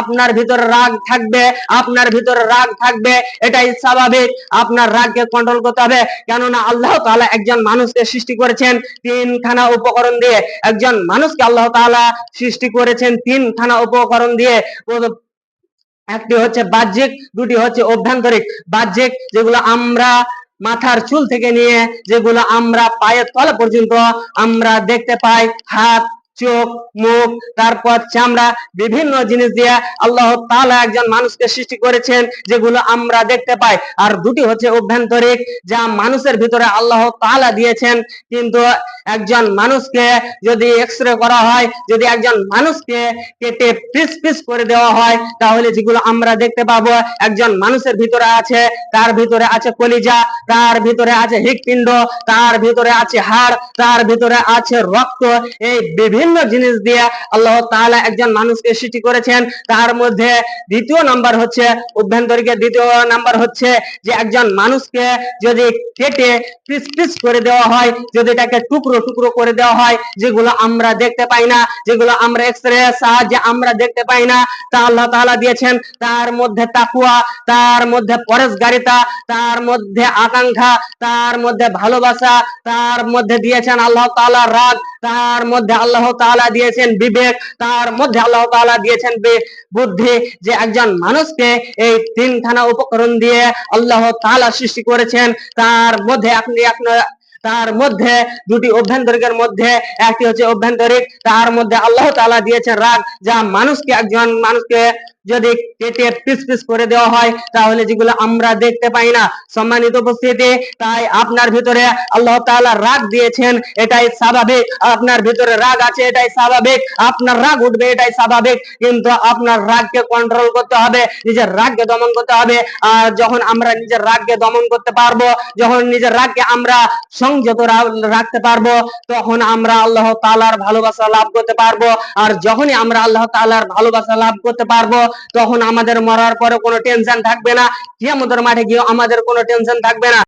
আপনার ভিতরে রাগ থাকবে, আপনার ভিতরে রাগ থাকবে, এটাই স্বাভাবিক। আপনার রাগকে কন্ট্রোল করতে হবে। কেননা আল্লাহ তাআলা একজন মানুষকে সৃষ্টি করেছেন তিনখানা উপকরণ দিয়ে। একজন মানুষকে আল্লাহ তাআলা সৃষ্টি করেছেন তিনখানা উপকরণ দিয়ে। একটি হচ্ছে বাহ্যিক, দুটি হচ্ছে অভ্যন্তরিক। বাহ্যিক, যেগুলো আমরা মাথার চুল থেকে নিয়ে, যেগুলো আমরা পায়ের তলা পর্যন্ত আমরা দেখতে পাই, হাত চোখ, মুখ, তারপর চামড়া, বিভিন্ন জিনিস দিয়ে আল্লাহ তাআলা একজন মানুষকে সৃষ্টি করেছেন, যেগুলো আমরা দেখতে পাই। আর দুটি হচ্ছে অভ্যন্তরিক, যা মানুষের ভিতরে আল্লাহ তাআলা দিয়েছেন। কিন্তু একজন মানুষকে যদি এক্সরে করা হয়, যদি একজন মানুষকে কেটে পিস পিস করে দেওয়া হয়, তাহলে যেগুলো আমরা দেখতে পাবো, একজন মানুষের ভিতরে আছে, তার ভিতরে আছে কলিজা, তার ভিতরে আছে হৃৎপিণ্ড, তার ভিতরে আছে হাড়, তার ভিতরে আছে রক্ত। এই বিভিন্ন জিনিস দিয়ে আল্লাহ তাআলা একজন মানুষকে সৃষ্টি করেছেন। তার মধ্যে দ্বিতীয় নাম্বার হচ্ছে অভ্যন্তরিকের দ্বিতীয় নাম্বার হচ্ছে যে একজন মানুষকে যদি কেটে পিস পিস করে দেওয়া হয়, যদি এটাকে টুকরো টুকরো করে দেওয়া হয়, যেগুলো আমরা দেখতে পাই না, যেগুলো আমরা এক্সরে সাহায্যে আমরা দেখতে পাই না, তা আল্লাহ তাআলা দিয়েছেন। তার মধ্যে তাকুয়া, তার মধ্যে পরেশগারিতা, তার মধ্যে আকাঙ্ক্ষা, তার মধ্যে ভালোবাসা, তার মধ্যে দিয়েছেন আল্লাহ তাআলা রাগ, তার মধ্যে আল্লাহ তাআলা দিয়েছেন বিবেক, তার মধ্যে আল্লাহ তালা দিয়েছেন বুদ্ধি যে একজন মানুষকে এই তিনখানা উপকরণ দিয়ে আল্লাহ তালা সৃষ্টি করেছেন। তার মধ্যে আপনি আপনার তার মধ্যে দুটি অভ্যন্তরিকের মধ্যে, একটি হচ্ছে অভ্যন্তরিক, তার মধ্যে আল্লাহ তালা দিয়েছেন রাগ, যা মানুষকে, একজন মানুষকে যদি কেটে পিস পিস করে দেওয়া হয়, তাহলে যেগুলো আমরা দেখতে পাই না, সম্মানিত উপস্থিতি, তাই আপনার ভিতরে আল্লাহ তাআলা রাগ দিয়েছেন, এটাই স্বাভাবিক। আপনার ভিতরে রাগ আছে, এটাই স্বাভাবিক। আপনার রাগ উঠবে, এটাই স্বাভাবিক। কিন্তু আপনার রাগকে কন্ট্রোল করতে হবে, নিজের রাগকে দমন করতে হবে। আর যখন আমরা নিজের রাগকে দমন করতে পারব, যখন নিজের রাগকে আমরা সংযত রাখতে পারব, তখন আমরা আল্লাহ তাআলার ভালোবাসা লাভ করতে পারব। আর যখনই আমরা আল্লাহ তাআলার ভালোবাসা লাভ করতে পারব তখন আমাদের মরার পরে কোনো টেনশন থাকবে না। কিয়ামতের মাঠে গিয়ে আমাদের কোনো টেনশন থাকবে না।